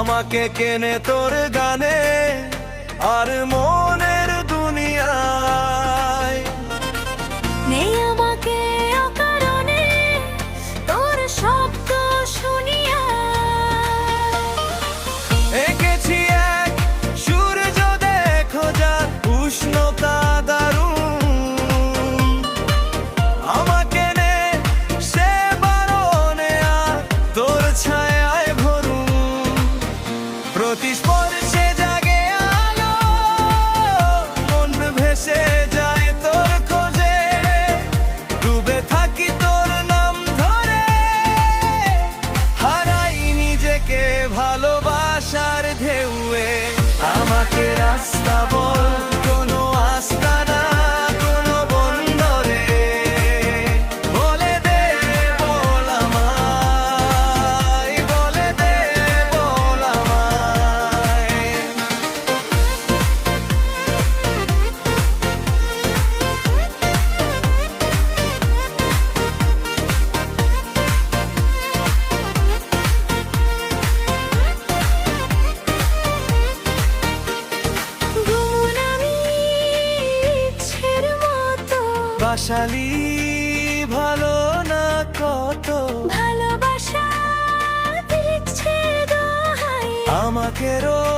আমাকে কেনে তোর গানে আর মনের দুনিয়ায়। নেই আমাকে অকারণে তোর শব্দ শুনিয়া। এঁকেছি এক সূর্য দেখো যা উষ্ণতা প্রতিস্পর্শে জাগে বাসালি ভালো না কত? ভালোবাসা আমাকে রো